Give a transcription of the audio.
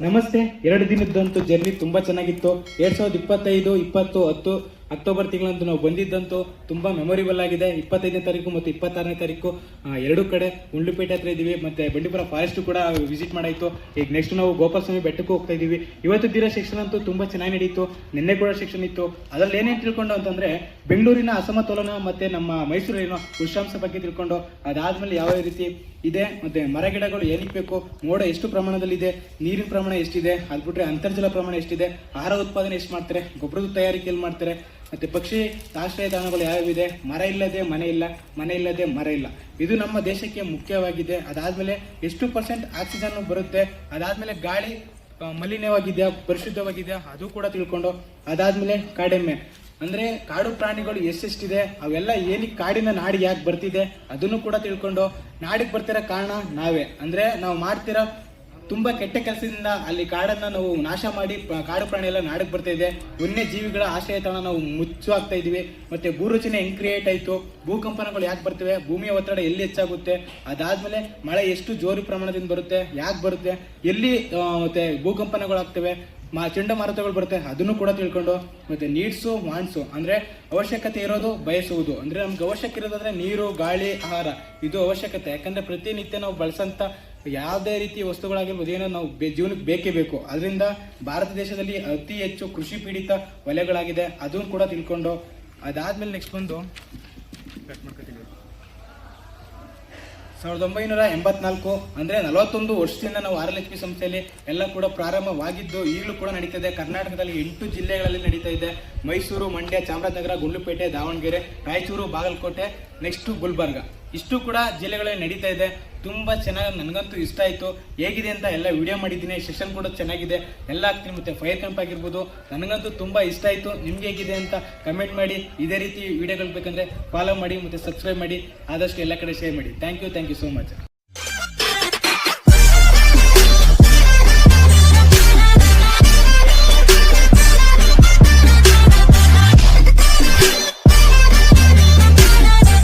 ನಮಸ್ತೆ. ಎರಡು ದಿನದ್ದಂತೂ ಜರ್ನಿ ತುಂಬಾ ಚೆನ್ನಾಗಿತ್ತು. ಎರಡು ಸಾವಿರದ ಇಪ್ಪತ್ತೈದು ಇಪ್ಪತ್ತು ಹತ್ತು. ಅಕ್ಟೋಬರ್ ತಿಂಗಳಂತೂ ನಾವು ಬಂದಿದ್ದಂತೂ ತುಂಬ ಮೆಮೊರಿಬಲ್ ಆಗಿದೆ. ಇಪ್ಪತ್ತೈದನೇ ತಾರೀಕು ಮತ್ತು ಇಪ್ಪತ್ತಾರನೇ ತಾರೀಕು ಎರಡು ಕಡೆ ಉಂಡ್ಲುಪೇಟೆ ಹತ್ರ ಇದ್ದೀವಿ, ಮತ್ತೆ ಬಂಡೀಪುರ ಫಾರೆಸ್ಟ್ ಕೂಡ ವಿಸಿಟ್ ಮಾಡಾಯಿತು. ಈಗ ನೆಕ್ಸ್ಟ್ ನಾವು ಗೋಪಾಲಸ್ವಾಮಿ ಬೆಟ್ಟಕ್ಕೂ ಹೋಗ್ತಾ ಇದ್ದೀವಿ. ಇವತ್ತು ದಿನ ಸೆಕ್ಷನ್ ಅಂತೂ ತುಂಬ ಚೆನ್ನಾಗಿ ನಡೀತು. ನಿನ್ನೆ ಕೂಡ ಶಿಕ್ಷಣ ಇತ್ತು. ಅದರಲ್ಲಿ ಏನೇನು ತಿಳ್ಕೊಂಡು ಅಂತಂದರೆ, ಬೆಂಗಳೂರಿನ ಅಸಮತೋಲನ ಮತ್ತೆ ನಮ್ಮ ಮೈಸೂರಿನ ಉಷ್ಣಾಂಶ ಬಗ್ಗೆ ತಿಳ್ಕೊಂಡು, ಅದಾದ್ಮೇಲೆ ಯಾವ ರೀತಿ ಇದೆ, ಮತ್ತೆ ಮರ ಗಿಡಗಳು ಏನಕ್ಕೆ ಬೇಕು, ಮೋಡ ಎಷ್ಟು ಪ್ರಮಾಣದಲ್ಲಿ ಇದೆ ನೀರಿನ ಪ್ರಮಾಣ ಎಷ್ಟಿದೆ ಅದು ಬಿಟ್ಟರೆ ಅಂತರ್ಜಲ ಪ್ರಮಾಣ ಎಷ್ಟಿದೆ, ಆಹಾರ ಉತ್ಪಾದನೆ ಎಷ್ಟು ಮಾಡ್ತಾರೆ, ಗೊಬ್ಬರದ ತಯಾರಿಕೆ ಎಲ್ಲಿ ಮಾಡ್ತಾರೆ ಮತ್ತೆ ಪಕ್ಷಿ ಆಶ್ರಯ ತಾಣಗಳು ಯಾವ್ಯಾವಿದೆ? ಮರ ಇಲ್ಲದೆ ಮನೆ ಇಲ್ಲ, ಮನೆ ಇಲ್ಲದೆ ಮರ ಇಲ್ಲ. ಇದು ನಮ್ಮ ದೇಶಕ್ಕೆ ಮುಖ್ಯವಾಗಿದೆ. ಅದಾದಮೇಲೆ ಎಷ್ಟು ಪರ್ಸೆಂಟ್ ಆಕ್ಸಿಜನ್ ಬರುತ್ತೆ? ಅದಾದಮೇಲೆ ಗಾಳಿ ಮಲಿನವಾಗಿದೆಯಾ, ಪರಿಶುದ್ಧವಾಗಿದೆಯಾ? ಅದು ಕೂಡ ತಿಳ್ಕೊಂಡು. ಅದಾದಮೇಲೆ ಕಾಡೆಮ್ಮೆ. ಅಂದ್ರೆ ಕಾಡು ಪ್ರಾಣಿಗಳು ಎಷ್ಟೆಷ್ಟಿದೆ? ಅವೆಲ್ಲ ಏನಕ್ಕೆ ಕಾಡಿನ ನಾಡಿಗೆ ಯಾಕೆ ಬರ್ತಿದೆ? ಅದನ್ನು ಕೂಡ ತಿಳ್ಕೊಂಡು. ನಾಡಿಗೆ ಬರ್ತಿರೋ ಕಾರಣ ನಾವೇ. ಅಂದ್ರೆ ನಾವು ಮಾಡ್ತಿರೋ ತುಂಬಾ ಕೆಟ್ಟ ಕೆಲಸದಿಂದ ಅಲ್ಲಿ ಕಾಡನ್ನ ನಾವು ನಾಶ ಮಾಡಿ ಕಾಡು ಪ್ರಾಣಿ ಎಲ್ಲ ನಾಡಕ್ಕೆ ಬರ್ತಾ ಇದೆ. ವನ್ಯ ಜೀವಿಗಳ ಆಶ್ರಯ ತಾಣ ನಾವು ಮುಚ್ಚು ಆಗ್ತಾ ಇದೀವಿ. ಮತ್ತೆ ಭೂರಚನೆ ಹೆಂಗ್ ಕ್ರಿಯೇಟ್ ಆಯ್ತು? ಭೂಕಂಪನಗಳು ಯಾಕೆ ಬರ್ತವೆ? ಭೂಮಿಯ ಒತ್ತಡ ಎಲ್ಲಿ ಹೆಚ್ಚಾಗುತ್ತೆ? ಅದಾದ್ಮೇಲೆ ಮಳೆ ಎಷ್ಟು ಜೋರು ಪ್ರಮಾಣದಿಂದ ಬರುತ್ತೆ? ಯಾಕೆ ಬರುತ್ತೆ? ಎಲ್ಲಿ ಮತ್ತೆ ಭೂಕಂಪನಗಳಾಗ್ತವೆ ಮಾ ಚಂಡಮಾರುತಗಳು ಬರುತ್ತೆ? ಅದನ್ನು ಕೂಡ ತಿಳ್ಕೊಂಡು, ಮತ್ತೆ ನೀಡ್ಸು ವಾಣ್ಸು ಅಂದ್ರೆ ಅವಶ್ಯಕತೆ ಇರೋದು ಬಯಸುವುದು. ಅಂದ್ರೆ ನಮ್ಗೆ ಅವಶ್ಯಕ ಇರೋದಂದ್ರೆ ನೀರು, ಗಾಳಿ, ಆಹಾರ. ಇದು ಅವಶ್ಯಕತೆ. ಯಾಕಂದ್ರೆ ಪ್ರತಿನಿತ್ಯ ನಾವು ಬಳಸಂತ ಯಾವುದೇ ರೀತಿ ವಸ್ತುಗಳಾಗಿರ್ಬೋದು, ಏನೋ ನಾವು ಜೀವನಕ್ಕೆ ಬೇಕೇ ಬೇಕು. ಅದರಿಂದ ಭಾರತ ದೇಶದಲ್ಲಿ ಅತಿ ಹೆಚ್ಚು ಕೃಷಿ ಪೀಡಿತ ವಲಯಗಳಾಗಿದೆ. ಅದನ್ನು ಕೂಡ ತಿಳ್ಕೊಂಡು ಅದಾದ್ಮೇಲೆ ನೆಕ್ಸ್ಟ್ ಬಂದು ಸಾವಿರದ ಒಂಬೈನೂರ ಎಂಬತ್ನಾಲ್ಕು ಅಂದ್ರೆ ನಲವತ್ತೊಂದು ವರ್ಷದಿಂದ ನಾವು ಆರ್ ಎಲ್ ಎಚ್ ಪಿ ಸಂಸ್ಥೆಯಲ್ಲಿ ಎಲ್ಲ ಕೂಡ ಪ್ರಾರಂಭವಾಗಿದ್ದು, ಈಗಲೂ ಕೂಡ ನಡೀತಾ ಇದೆ ಕರ್ನಾಟಕದಲ್ಲಿ ಎಂಟು ಜಿಲ್ಲೆಗಳಲ್ಲಿ ನಡೀತಾ ಇದೆ. ಮೈಸೂರು, ಮಂಡ್ಯ, ಚಾಮರಾಜನಗರ, ಗುಂಡ್ಲುಪೇಟೆ, ದಾವಣಗೆರೆ, ರಾಯಚೂರು, ಬಾಗಲಕೋಟೆ ನೆಕ್ಸ್ಟ್ ಗುಲ್ಬರ್ಗ. ಇಷ್ಟು ಕೂಡ ಜಿಲ್ಲೆಗಳಲ್ಲಿ ನಡೀತಾ ಇದೆ. ತುಂಬ ಚೆನ್ನಾಗಿ ನನಗಂತೂ ಇಷ್ಟ ಆಯಿತು. ಹೇಗಿದೆ ಅಂತ ಎಲ್ಲ ವಿಡಿಯೋ ಮಾಡಿದ್ದೀನಿ. ಸೆಷನ್ ಕೂಡ ಚೆನ್ನಾಗಿದೆ. ಎಲ್ಲ ಆಗ್ತೀನಿ ಮತ್ತೆ ಫೈರ್ ಕ್ಯಾಂಪ್ ಆಗಿರ್ಬೋದು. ನನಗಂತೂ ತುಂಬ ಇಷ್ಟ ಆಯಿತು. ನಿಮ್ಗೆ ಹೇಗಿದೆ ಅಂತ ಕಮೆಂಟ್ ಮಾಡಿ. ಇದೇ ರೀತಿ ವಿಡಿಯೋಗಳು ಬೇಕಂದರೆ ಫಾಲೋ ಮಾಡಿ ಮತ್ತು ಸಬ್ಸ್ಕ್ರೈಬ್ ಮಾಡಿ. ಆದಷ್ಟು ಎಲ್ಲ ಕಡೆ ಶೇರ್ ಮಾಡಿ. Thank you thank you so much